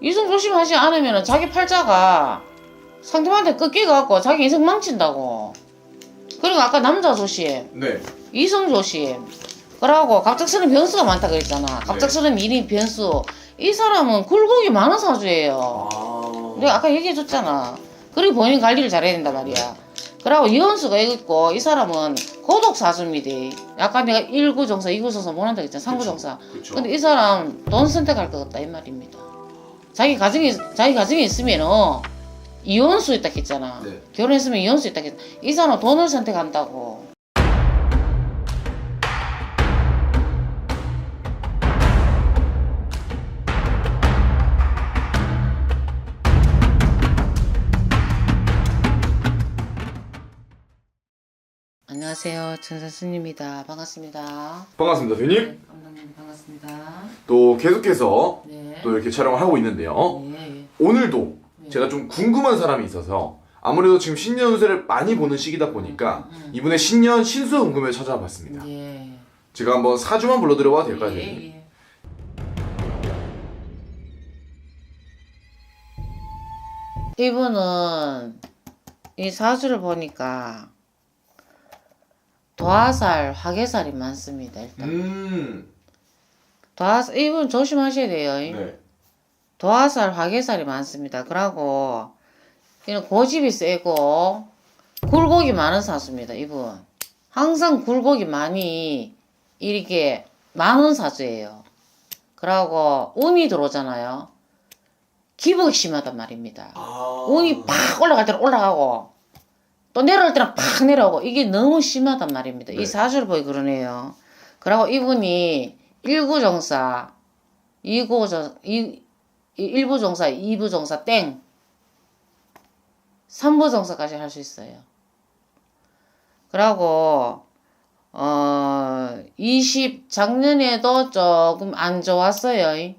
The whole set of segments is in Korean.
이성 조심하지 않으면 자기 팔자가 상대방한테 꺾여갖고 자기 인생 망친다고. 그리고 아까 남자 조심, 네. 이성 조심. 그러고 갑작스러운 변수가 많다 그랬잖아. 갑작스러운 일이 변수. 이 사람은 굴곡이 많은 사주예요. 아. 내가 아까 얘기해줬잖아. 그리고 본인 관리를 잘해야 된단 말이야. 그리고 이혼수가 있고 이 사람은 고독 사주입니다. 아까 내가 1구 정사, 2구 정사 못 한다 했잖아. 3구 정사. 그렇죠. 근데 이 사람 돈 선택할 것 같다 이 말입니다. 자기 가정이 자기 가정이 있으면은 이혼수 있다 했잖아. 네. 결혼했으면 이혼수 있다 했잖아. 이 사람 돈을 선택한다고. 안녕하세요. 천사스님입니다. 반갑습니다. 반갑습니다, 대님. 네, 감독님 반갑습니다. 또 계속해서 네. 또 이렇게 촬영을 하고 있는데요. 네. 오늘도 네. 제가 좀 궁금한 사람이 있어서 아무래도 지금 신년 운세를 많이 보는 시기다 보니까 이분의 신년 신수 궁금해 찾아와 봤습니다. 예. 제가 한번 사주만 불러드려봐도 될까요, 예, 대님? 예. 이분은 이 사주를 보니까 도화살, 화개살이 많습니다. 일단 음. 도화살 이분 조심하셔야 돼요. 네. 도화살, 화개살이 많습니다. 그러고 이런 고집이 세고 굴곡이 많은 사주입니다. 이분 항상 굴곡이 많이 이렇게 많은 사주예요. 그러고 운이 들어오잖아요. 기복이 심하단 말입니다. 아. 운이 팍 올라갈 때는 올라가고 또 내려올 때는 팍 내려오고 이게 너무 심하단 말입니다. 네. 이 사주를 그러네요. 그리고 이분이 1구 정사, 2구 정, 2, 1부 정사, 2부 정사 땡 3부 정사까지 할 수 있어요. 그러고 어, 20 작년에도 조금 안 좋았어요.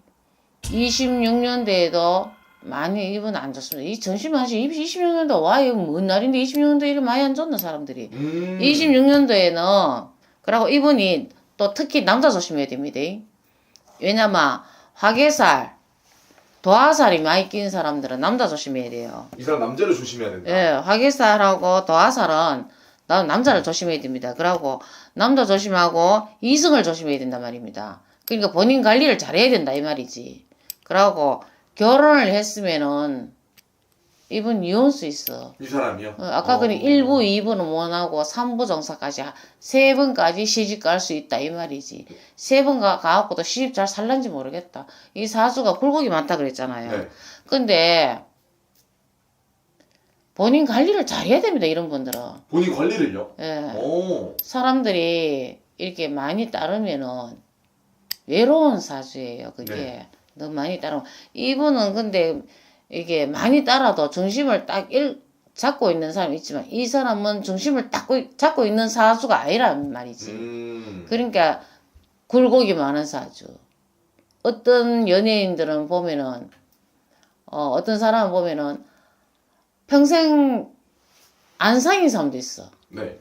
26년도에도 많이 이분 안 좋습니다. 이 전심하시 26년도 와요. 뭔 날인데 26년도 이렇게 많이 안 좋나 사람들이. 음. 26년도에는 그리고 이분이 또 특히 남자 조심해야 됩니다. 왜냐면 화개살, 도화살이 많이 낀 사람들은 남자 조심해야 돼요. 이 사람 남자를 조심해야 된다. 예, 화개살하고 도화살은 나 남자를 조심해야 됩니다. 그러고 남자 조심하고 이성을 조심해야 된단 말입니다. 그러니까 본인 관리를 잘해야 된다 이 말이지. 그러고 결혼을 했으면은 이분 이혼수 있어. 이 사람이요? 어, 아까 그니 1부, 2부는 못하고 3부 정사까지 하- 세 번까지 시집 갈 수 있다 이 말이지. 세 번 가갖고도 시집 잘 살란지 모르겠다. 이 사주가 굴곡이 많다 그랬잖아요. 네. 근데 본인 관리를 잘해야 됩니다 이런 분들은. 본인 관리를요? 예. 오. 사람들이 이렇게 많이 따르면은 외로운 사주예요. 그게 네. 너무 많이 따르면 이분은 근데 이게 많이 따라도 중심을 딱 일, 잡고 있는 사람이 있지만 이 사람은 중심을 딱 고- 잡고 있는 사주가 아니란 말이지. 음. 그러니까 굴곡이 많은 사주. 어떤 연예인들은 보면은 어, 어떤 사람을 보면은 평생 안 사귄 사람도 있어. 네.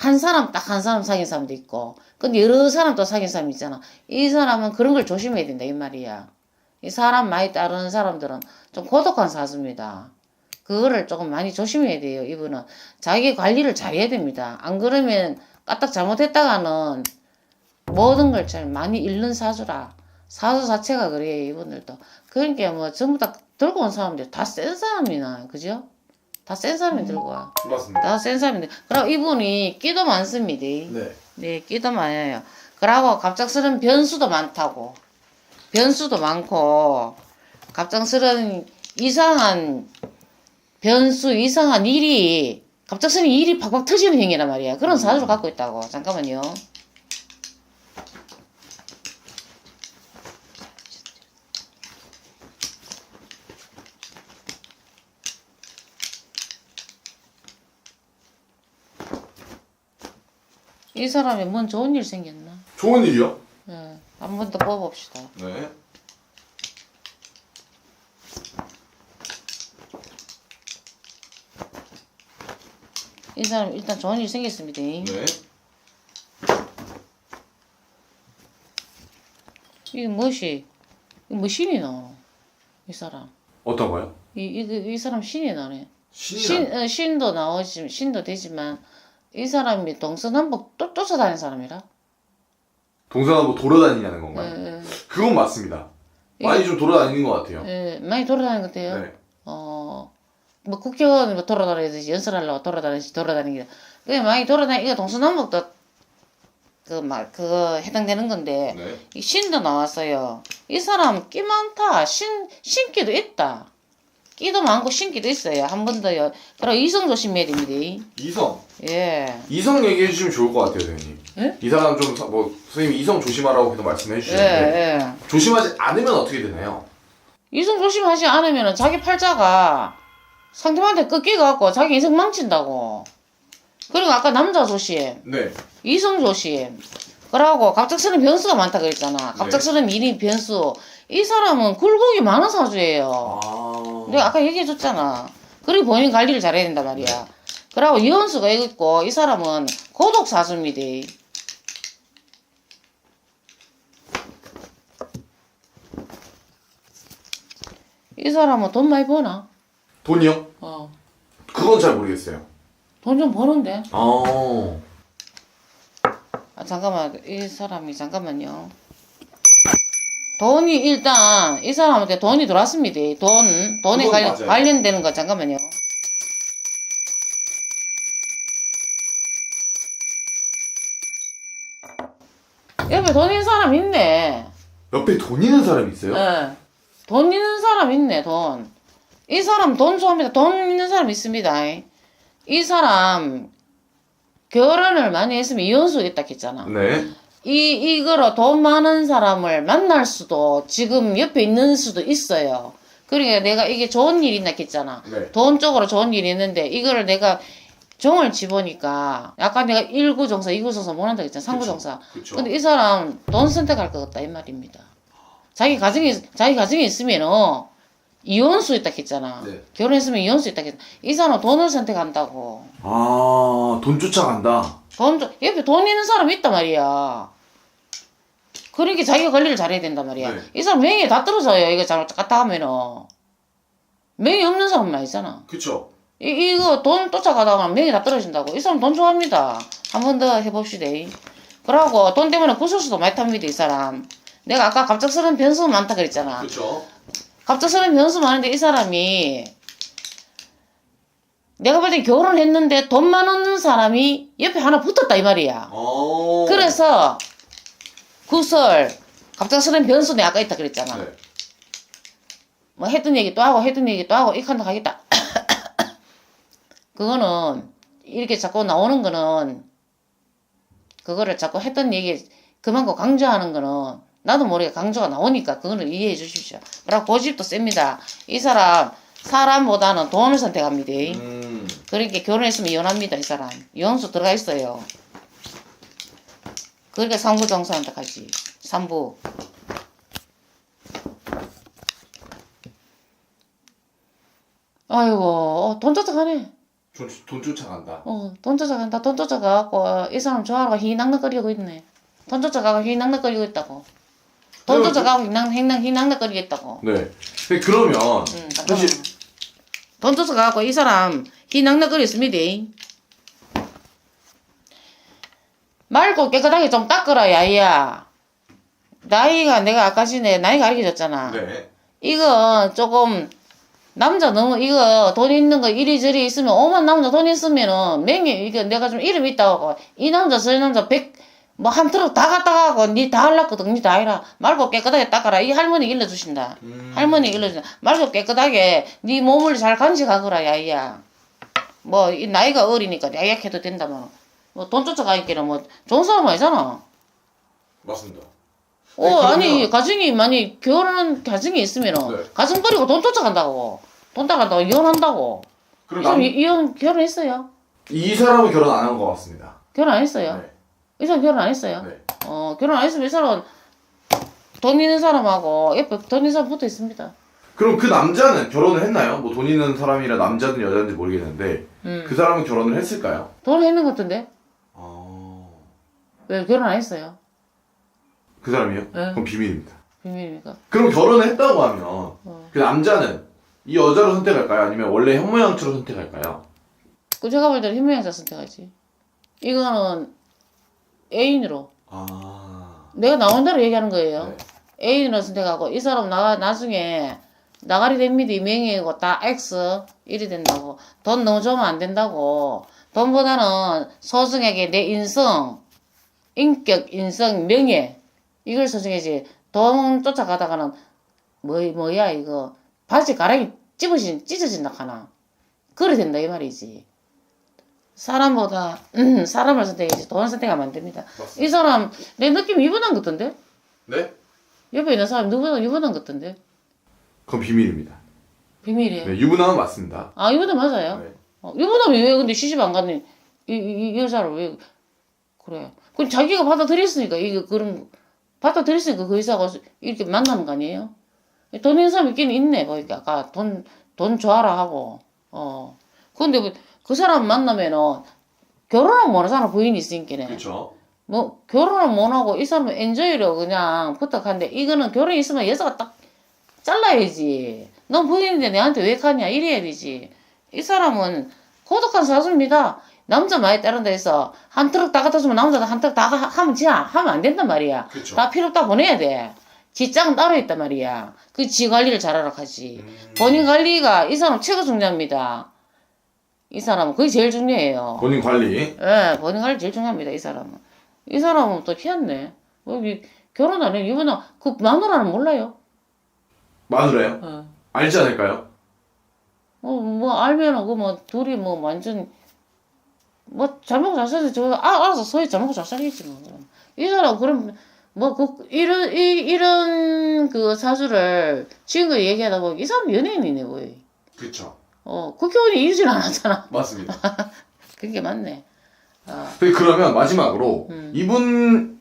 한 사람 딱 한 사람 사귄 사람도 있고 근데 여러 사람 또 사귄 사람이 있잖아. 이 사람은 그런 걸 조심해야 된다 이 말이야. 이 사람 많이 따르는 사람들은 좀 고독한 사주입니다. 그거를 조금 많이 조심해야 돼요 이분은. 자기 관리를 잘해야 됩니다. 안 그러면 까딱 잘못했다가는 모든 걸 잘 많이 잃는 사주라. 사주 자체가 그래요 이분들도. 그러니까 뭐 전부 다 들고 온 사람들 다 센 사람이나 그죠 다 센 사람이 들고 와 맞습니다. 다 센 사람인데 그리고 이분이 끼도 많습니다. 네. 네, 끼도 많아요. 그러고 갑작스러운 변수도 많다고. 변수도 많고 갑작스러운 이상한 변수, 이상한 일이 갑작스러운 일이 팍팍 터지는 행위란 말이야. 그런 사주를 갖고 있다고. 잠깐만요. 이 사람이 뭔 좋은 일 생겼나? 좋은 일이요? 예, 한번 더 뽑아봅시다. 네. 이 사람 일단 좋은 일 생겼습니다. 네. 이게 무엇이? 이게 무엇이나? 이 사람. 어떤 거요? 이, 이, 이 사람 신이 나네. 신이 신, 어, 신도 나오지, 신도 되지만, 이 사람이 동서남북 또 쫓아다니는 사람이라. 동서남북 돌아다니냐는 건가요? 예, 그건 맞습니다. 많이 좀 돌아다니는 것 같아요. 예, 많이 돌아다니는 것 같아요. 네. 어, 뭐 국회의원 뭐 돌아다니듯이 연설하려고 돌아다니듯이 돌아다니기. 그게 많이 돌아다니, 이거 동서남북도 그, 막, 그거 해당되는 건데, 네. 이 신도 나왔어요. 이 사람 끼 많다. 신, 신기도 있다. 끼도 많고 신기도 있어요. 한 번 더요. 그리고 이성 조심해야 됩니다. 이성. 예. 이성 얘기해 주시면 좋을 것 같아요, 선생님. 예? 이 사람 좀, 사- 뭐, 선생님 이성 조심하라고 계속 말씀해 예, 주시는데, 예. 조심하지 않으면 어떻게 되나요? 이성 조심하지 않으면 자기 팔자가 상대방한테 꺾이갖고 자기 인생 망친다고. 그리고 아까 남자 조심, 네. 이성 조심. 그러고 갑작스러운 변수가 많다 그랬잖아. 갑작스러운 일이 변수. 이 사람은 굴곡이 많은 사주예요. 아. 내가 아까 얘기해줬잖아. 그리고 본인 관리를 잘해야 된단 말이야. 그러고 이혼수가 있고 이 사람은 고독 사주입니다. 이 사람은 돈 많이 버나? 돈이요? 어. 그건 잘 모르겠어요. 돈 좀 버는데? 아. 아, 잠깐만. 이 사람이, 잠깐만요. 돈이 일단, 이 사람한테 돈이 들어왔습니다. 돈, 돈에 그건 관련, 맞아요. 관련되는 거, 잠깐만요. 옆에 돈 있는 사람 있네. 옆에 돈 있는 사람 있어요? 예. 돈 있는 사람 있네, 돈. 이 사람 돈 좋아합니다. 돈 있는 사람 있습니다. 이 사람, 결혼을 많이 했으면 이혼수 있다 했잖아. 네. 이, 이거로 돈 많은 사람을 만날 수도 지금 옆에 있는 수도 있어요. 그러니까 내가 이게 좋은 일이 있나 했잖아. 네. 돈 쪽으로 좋은 일이 있는데 이거를 내가 종을 집으니까 약간 내가 1구 정사, 2구 정사 못 한다 했잖아. 3구 정사. 그쵸. 근데 이 사람 돈 선택할 것 같다 이 말입니다. 자기 가정이 자기 가정이 있으면은 이혼수 있다 했잖아. 네. 결혼했으면 이혼수 있다 했잖아. 이 사람 돈을 선택한다고. 아, 돈 쫓아간다. 돈 좀- 옆에 돈 있는 사람 있단 말이야. 그러니까 자기가 관리를 잘해야 된단 말이야. 네. 이 사람 명예 다 떨어져요. 이거 잘못 갖다 하면은 명예 없는 사람은 아니잖아. 그쵸. 이, 이거 돈 쫓아가다가 명예 다 떨어진다고. 이 사람 돈 좋아합니다. 한 번 더 해봅시다. 그러고 돈 때문에 구설수도 많이 탑니다. 이 사람. 내가 아까 갑작스러운 변수 많다 그랬잖아. 그쵸. 갑작스러운 변수 많은데 이 사람이 내가 볼 때 결혼했는데 돈 많은 사람이 옆에 하나 붙었다 이 말이야. 어. 그래서 구설 갑작스러운 변수 내가 아까 있다 그랬잖아. 네. 뭐 했던 얘기 또 하고 했던 얘기 또 하고 이 칸도 가겠다. 그거는 이렇게 자꾸 나오는 거는 그거를 자꾸 했던 얘기 그만큼 강조하는 거는 나도 모르게 강조가 나오니까 그거는 이해해 주십시오. 그리고 고집도 셉니다. 이 사람 사람보다는 돈을 선택합니다. 음. 그러니까 결혼했으면 이혼합니다. 이 사람 이혼수 들어가 있어요. 그러니까 상부 정사한테 가지. 삼부. 아이고 어, 돈 쫓아가네. 돈, 돈 쫓아간다. 어, 돈 쫓아간다. 돈 쫓아가갖고 이 사람 좋아하고 희낙낙거리고 있네. 돈 쫓아가고 희낙낙거리고 있다고. 돈 쫓아가고 희낙 희낙 희낙낙거리고 있다고. 네. 그러면, 응, 잠깐만. 사실, 돈 쫓아가갖고 이 사람 희낙낙거리 있습니다. 맑고 깨끗하게 좀 닦으라 야이야. 나이가 내가 아까 전에 나이가 알려줬잖아. 네. 이거 조금 남자 너무 이거 돈 있는 거 이리저리 있으면 오만 남자 돈 있으면은 명예 이거 내가 좀 이름 있다고 하고 이 남자 저 남자 백 뭐 한 트럭 다 갖다 가고 니 다 할라거든 니 다 해라 말고 깨끗하게 닦아라 이 할머니 일러주신다 음. 할머니 일러준다 말고 깨끗하게 니 몸을 잘 간직하거라 야이야 뭐이 나이가 어리니까 야약해도 된다만 뭐돈 쫓아가기에는 뭐 좋은 사람 아니잖아 맞습니다. 어, 네, 아니, 가정이, 많이, 결혼한 가정이 있으면은, 네. 가정 버리고 돈 쫓아간다고. 돈 따간다고, 이혼한다고. 그럼 남, 이- 이혼, 결혼했어요? 이 사람은 결혼 안 한 것 같습니다. 결혼 안 했어요? 네. 이 사람 결혼 안 했어요? 네. 어, 결혼 안 했으면 이 사람은 돈 있는 사람하고 옆에 돈 있는 사람 붙어 있습니다. 그럼 그 남자는 결혼을 했나요? 뭐 돈 있는 사람이라 남자든 여자든지 모르겠는데, 음. 그 사람은 결혼을 했을까요? 돈 있는 것 같은데? 아. 왜 결혼 안 했어요? 그 사람이요? 네. 그럼 비밀입니다. 비밀입니까? 그럼 결혼을 했다고 하면 어. 그 남자는 이 여자로 선택할까요? 아니면 원래 현모양처로 선택할까요? 그 제가 볼 때는 현명자 선택하지. 이거는 애인으로 아. 내가 나온 대로 얘기하는 거예요. 네. 애인으로 선택하고 이 사람 나가 나중에 나가리 됩니다 명예이고 다 X 일이 된다고. 돈 너무 주면 안 된다고. 돈보다는 소중하게 내 인성 인격 인성 명예. 이걸 소중하지. 돈 쫓아가다가는 뭐 뭐야 이거. 바지 가락이 찝어진 찢어진다 하나. 그래 된다 이 말이지. 사람보다 음, 사람을 선택해야지 돈을 선택하면 안 됩니다. 맞습니다. 이 사람 내 느낌 이분한 것 같던데? 네? 옆에 있는 사람 누구보다 유부남 같던데 그건 비밀입니다. 비밀이에요. 네, 유부남은 맞습니다. 아 유부남 맞아요. 네. 어, 유부남이 왜 근데 시집 안 갔니? 이, 이, 이 여자를 왜 그래? 그럼 자기가 받아들였으니까 이거 그런 받아들였으니까 그 여자가 이렇게 만나는 거 아니에요? 돈 있는 사람 있긴 있네 보니까 아까 돈 돈 줘라 하고 어 근데 뭐그 사람 만나면은 결혼은 못하는 사람 부인이 있으니까네. 그렇죠. 뭐 결혼을 못 하고 이 사람은 엔조이로 그냥 부탁한데 이거는 결혼 있으면 여자가 딱 잘라야지. 넌 부인인데 내한테 왜 가냐 이래야 되지. 이 사람은 고독한 사수입니다. 남자 많이 따른다 해서 한 트럭 다 갖다 주면 남자도 한 트럭 다 하- 하면 지 하면 안 된단 말이야. 그쵸. 다 필요 없다 보내야 돼. 지장 따로 있단 말이야. 그 지 관리를 잘하라 하지. 음. 본인 관리가 이 사람 최고 중요합니다. 이 사람은 그게 제일 중요해요. 본인 관리. 예, 본인 관리 제일 중요합니다, 이 사람은. 이 사람은 또 희한네. 여기 결혼 안 해. 이분은 그 마누라는 몰라요. 마누라요? 어. 알지 않을까요? 어, 뭐 알면은 그뭐 둘이 뭐 완전 뭐잘 먹고 잘 살지 저 아, 알아서 소위 잘 먹고 잘 살겠지 뭐. 그럼. 이 사람 그럼 뭐 그 이런 이 이런 그 사주를 지금까지 얘기하다 보니 이 사람 연예인이네 보여. 그렇죠. 어, 국회의원이 이러진 않았잖아. 맞습니다. 그게 맞네. 아, 근데 그러면 마지막으로 음. 이분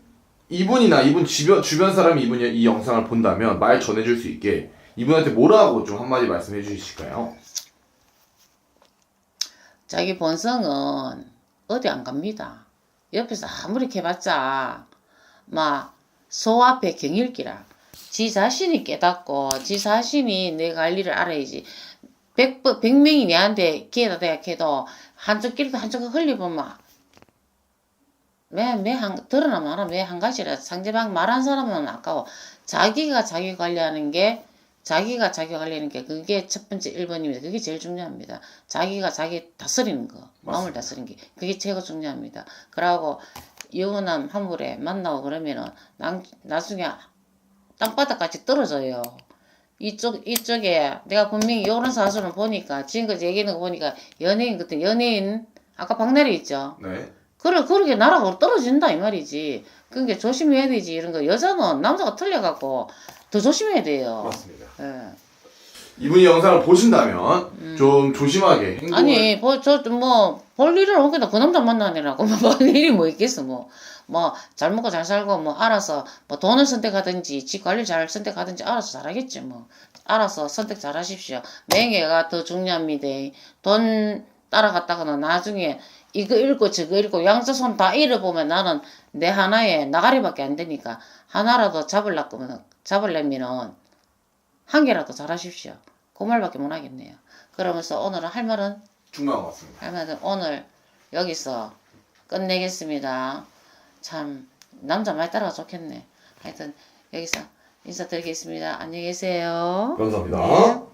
이분이나 이분 주변 주변 사람이 이분 이 영상을 본다면 말 전해줄 수 있게 이분한테 뭐라고 좀 한마디 말씀해 주실까요? 자기 본성은 어디 안 갑니다. 옆에서 아무리 해봤자 막 소 앞에 경일기라. 지 자신이 깨닫고 지 자신이 내 관리를 알아야지. 백, 번- 백 명이 내한테 기회다 대야 해도 한쪽 길도 한쪽 흘려보면 왜매한 드러나 말아 왜한 가지라 상대방 말한 사람은 아까워. 자기가 자기 관리하는 게 자기가 자기 관리하는 게 그게 첫 번째 1번입니다. 그게 제일 중요합니다. 자기가 자기 다스리는 거, 마음을 맞습니다. 다스리는 게 그게 최고 중요합니다. 그러고 유부남 한물에 만나고 그러면은 난, 나중에 땅바닥까지 떨어져요. 이쪽 이쪽에 내가 분명히 요런 사수를 보니까 지금까지 얘기하는 거 보니까 연예인 같은 연예인 아까 박나래 있죠. 네. 그래 그렇게 나라가 떨어진다 이 말이지. 그러니까 조심해야 되지 이런 거 여자는 남자가 틀려갖고 더 조심해야 돼요. 맞습니다. 예. 이분이 영상을 보신다면 좀 조심하게 행동을 음. 아니 뭐 저 뭐 볼 일을 없겠다 그 남자 만나느라고 뭐 볼 일이 뭐 있겠어 뭐 뭐 잘 먹고 잘 살고 뭐 알아서 뭐 돈을 선택하든지 집 관리 잘 선택하든지 알아서 잘 하겠지 뭐 알아서 선택 잘 하십시오 명예가 더 중요합니다 돈 따라갔다가는 나중에 이거 읽고 저거 읽고 양자손 다 잃어보면 나는 내 하나에 나가리밖에 안 되니까 하나라도 잡으려면 잡으려면은 한 개라도 잘하십시오 그 말밖에 못 하겠네요 그러면서 오늘은 할 말은 중요한 것 같습니다. 할 말은 오늘 여기서 끝내겠습니다. 참 남자 많이 따라가 좋겠네. 하여튼 여기서 인사드리겠습니다. 안녕히 계세요. 감사합니다. 네.